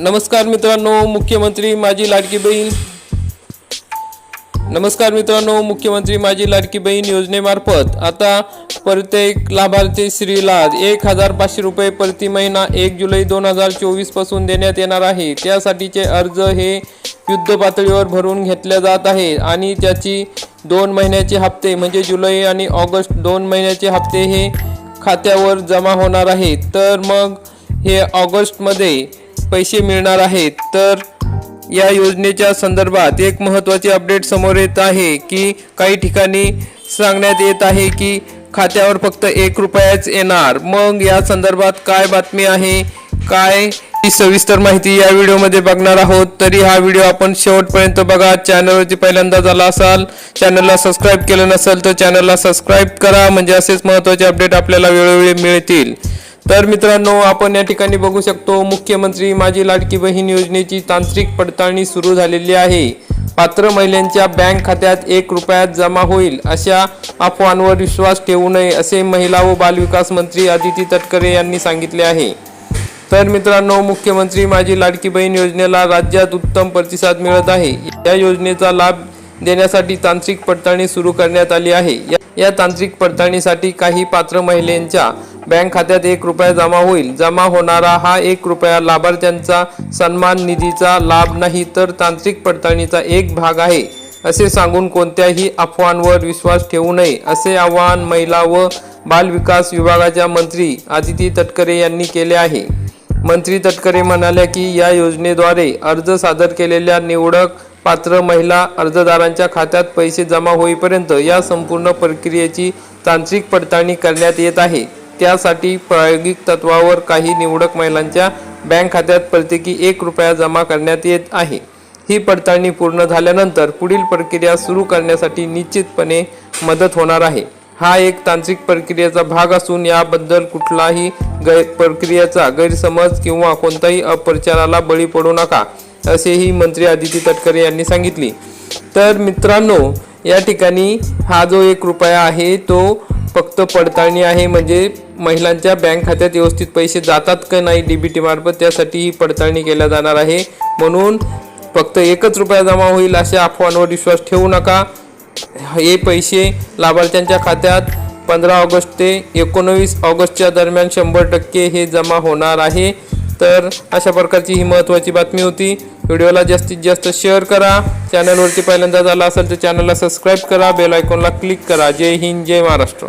नमस्कार मित्रांनो मुख्यमंत्री माझी लाडकी बहीण. नमस्कार मित्रांनो मुख्यमंत्री माझी लाडकी बहीण योजनेमार्फत आता प्रत्येक लाभार्थी स्त्रीला एक हजार पाचशे रुपये प्रति महिना एक जुलै दोन हजार चोवीसपासून देण्यात येणार आहे. त्यासाठीचे अर्ज हे युद्ध पातळीवर भरून घेतल्या जात आहे आणि त्याची दोन महिन्याचे हप्ते म्हणजे जुलै आणि ऑगस्ट दोन महिन्याचे हप्ते हे खात्यावर जमा होणार आहेत. तर मग हे ऑगस्टमध्ये पैसे मिळणार आहेत. तर या योजनेच्या संदर्भात एक महत्त्वाचे अपडेट समोर येत आहे की काही ठिकाणी सांगण्यात येत आहे की खात्यावर फक्त एक रुपयाच येणार. मग या संदर्भात काय बातमी आहे? काय ही सविस्तर माहिती या व्हिडिओमध्ये बघणार आहोत. तरी हा व्हिडिओ आपण शेवटपर्यंत बघा. चॅनलवरती पहिल्यांदा झाला असाल चॅनलला सबस्क्राईब केलं नसेल तर चॅनलला सबस्क्राईब करा. म्हणजे असेच महत्त्वाचे अपडेट आपल्याला वेळोवेळी मिळतील. तर मित्रांनो आपण या ठिकाणी बघू शकतो मुख्यमंत्री माझी लाडकी बहीण योजनेची तांत्रिक पडताळणी सुरू झालेली आहे. पात्र महिलांच्या बँक खात्यात एक रुपयात जमा होईल अशा अफवांवर विश्वास ठेवू नये असे महिला व बालविकास मंत्री अदिती तटकरे यांनी सांगितले आहे. तर मित्रांनो मुख्यमंत्री माझी लाडकी बहीण योजनेला राज्यात उत्तम प्रतिसाद मिळत आहे. या योजनेचा लाभ देण्यासाठी तांत्रिक पडताळणी सुरू करण्यात आली आहे. या- या तांत्रिक पडताळणीसाठी काही पात्र महिलांच्या बँक खात्यात एक रुपया जमा होईल. जमा होणारा हा एक रुपया लाभार्थ्यांचा सन्मान निधीचा लाभ नाही तर तांत्रिक पडताळणीचा एक भाग आहे. असे सांगून कोणत्याही अफवांवर विश्वास ठेवू नये असे आवाहन महिला व बालविकास विभागाच्या मंत्री आदिती तटकरे यांनी केले आहे. मंत्री तटकरे म्हणाल्या की या योजनेद्वारे अर्ज सादर केलेल्या निवडक पात्र महिला अर्जदारांच्या खात्यात पैसे जमा होईपर्यंत या संपूर्ण प्रक्रियेची तांत्रिक पडताळणी करण्यात येत आहे. त्यासाठी प्रायोगिक तत्वावर काही निवडक महिलांच्या बँक खात्यात प्रत्येकी एक रुपया जमा करण्यात येत आहे. ही पडताळणी पूर्ण झाल्यानंतर पुढील प्रक्रिया सुरू करण्यासाठी निश्चितपणे मदत होणार आहे. हा एक तांत्रिक प्रक्रियेचा भाग असून याबद्दल कुठलाही गैर प्रक्रियेचा गैरसमज किंवा कोणताही अपप्रचाराला बळी पडू नका असेही मंत्री आदिती तटकरे यांनी सांगितले. तर मित्रांनो या ठिकाणी हा जो एक रुपया आहे तो फक्त पडताळणी आहे म्हणजे महिलांच्या बँक खात्यात व्यवस्थित पैसे जातात का नाही डी बी टीमार्फत त्यासाठी ही पडताळणी केल्या जाणार आहे. म्हणून फक्त एकच रुपया जमा होईल अशा अफवांवर विश्वास ठेवू नका. हे पैसे लाभार्थ्यांच्या खात्यात पंधरा ऑगस्ट ते एकोणवीस ऑगस्टच्या दरम्यान शंभर टक्के हे जमा होणार आहे. तर अशा प्रकारची ही महत्त्वाची बातमी होती. व्हिडिओला जास्तीत जास्त शेअर करा. चॅनलवरती पहिल्यांदा झाला असेल तर चॅनलला सबस्क्राईब करा. बेल आयकॉनला क्लिक करा. जय हिंद जय महाराष्ट्र.